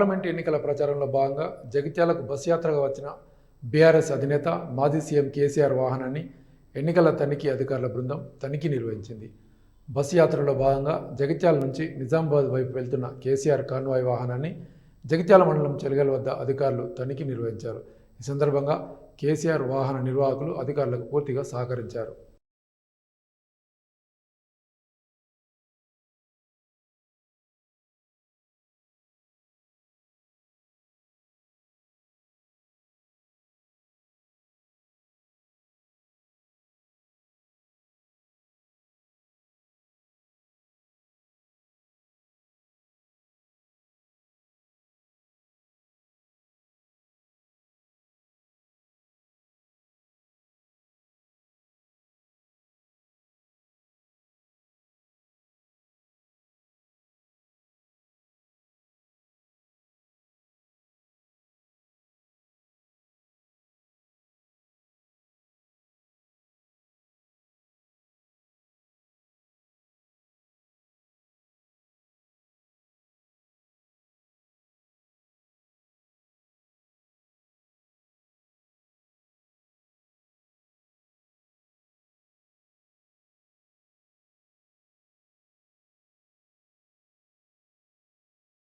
Parliament ఎన్నికల ప్రచారంలో భాగంగా జగిత్యాలకు బస్ యాత్రగా వచ్చిన బీఆర్ఎస్ అధినేత మాజీ సీఎం కేసీఆర్ వాహనాన్ని ఎన్నికల తనిఖీ అధికారుల బృందం తనిఖీ నిర్వహించింది. బస్ యాత్రలో భాగంగా జగిత్యాల నుంచి నిజామాబాద్ వైపు వెళ్తున్న కేసీఆర్ కాన్వాయ్ వాహనాన్ని జగిత్యాల మండలం చెలగల వద్ద అధికారులు తనిఖీ నిర్వహించారు. ఈ సందర్భంగా కేసీఆర్ వాహన నిర్వాహకులు అధికారులకు పూర్తిగా సహకరించారు.